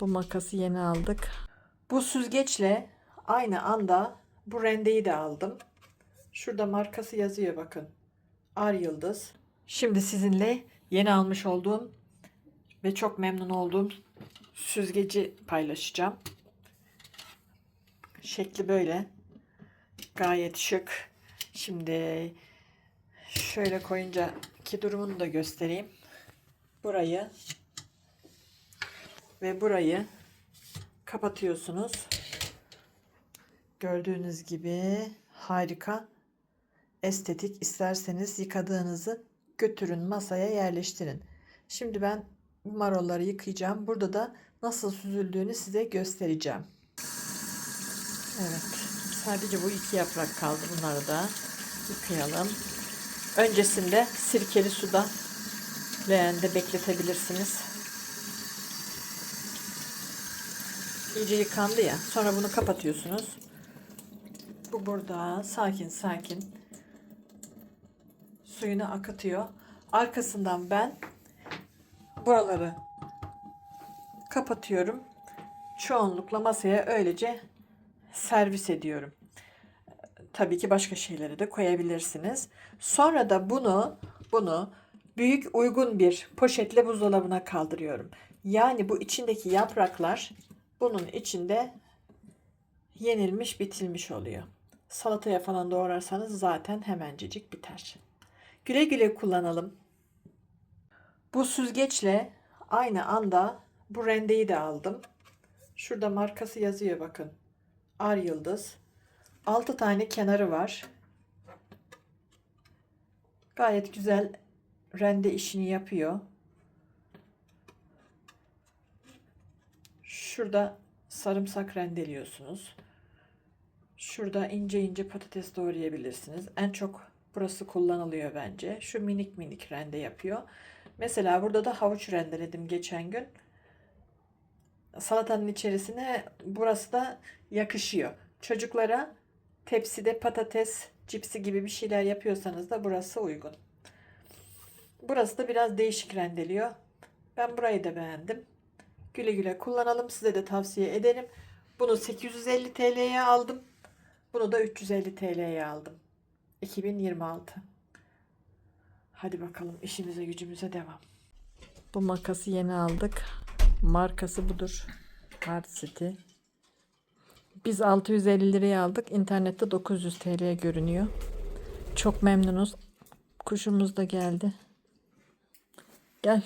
Bu makası yeni aldık. Bu süzgeçle aynı anda bu rendeyi de aldım. Şurada markası yazıyor bakın. Ar Yıldız. Şimdi sizinle yeni almış olduğum ve çok memnun olduğum süzgeci paylaşacağım. Şekli böyle. Gayet şık. Şimdi şöyle koyunca ki durumunu da göstereyim. Burayı ve burayı kapatıyorsunuz. Gördüğünüz gibi harika estetik isterseniz yıkadığınızı götürün masaya yerleştirin. Şimdi ben marolları yıkayacağım. Burada da nasıl süzüldüğünü size göstereceğim. Evet. Sadece bu iki yaprak kaldı. Bunları da yıkayalım. Öncesinde sirkeli suda leğende bekletebilirsiniz. İyice yıkandı ya. Sonra bunu kapatıyorsunuz. Bu burada sakin sakin suyunu akıtıyor. Arkasından ben buraları kapatıyorum. Çoğunlukla masaya öylece servis ediyorum. Tabii ki başka şeyleri de koyabilirsiniz. Sonra da bunu bunu büyük uygun bir poşetle buzdolabına kaldırıyorum. Yani bu içindeki yapraklar bunun içinde yenilmiş bitilmiş oluyor. Salataya falan doğrarsanız zaten hemencecik biter. Güle güle kullanalım. Bu süzgeçle aynı anda bu rendeyi de aldım. Şurada markası yazıyor bakın. Ar Yıldız. 6 tane kenarı var. Gayet güzel rende işini yapıyor. Şurada sarımsak rendeliyorsunuz. Şurada ince ince patates doğrayabilirsiniz. En çok burası kullanılıyor bence. Şu minik minik rende yapıyor. Mesela burada da havuç rendeledim geçen gün. Salatanın içerisine burası da yakışıyor. Çocuklara tepside patates cipsi gibi bir şeyler yapıyorsanız da burası uygun. Burası da biraz değişik rendeliyor. Ben burayı da beğendim. Güle güle kullanalım. Size de tavsiye ederim. Bunu 850 TL'ye aldım. Bunu da 350 TL'ye aldım. 2026. Hadi bakalım işimize gücümüze devam. Bu makası yeni aldık. Markası budur. Hard City. Biz 650 liraya aldık. İnternette 900 TL görünüyor. Çok memnunuz. Kuşumuz da geldi. Gel.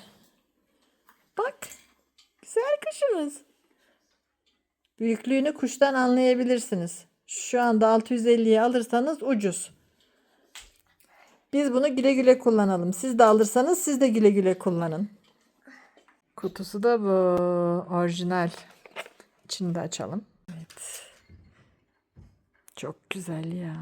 Bak. Güzel kuşumuz. Büyüklüğünü kuştan anlayabilirsiniz. Şu anda 650'ye alırsanız ucuz. Biz bunu güle güle kullanalım. Siz de alırsanız siz de güle güle kullanın. Kutusu da bu. Orijinal. İçini de açalım. Evet. Çok güzel ya.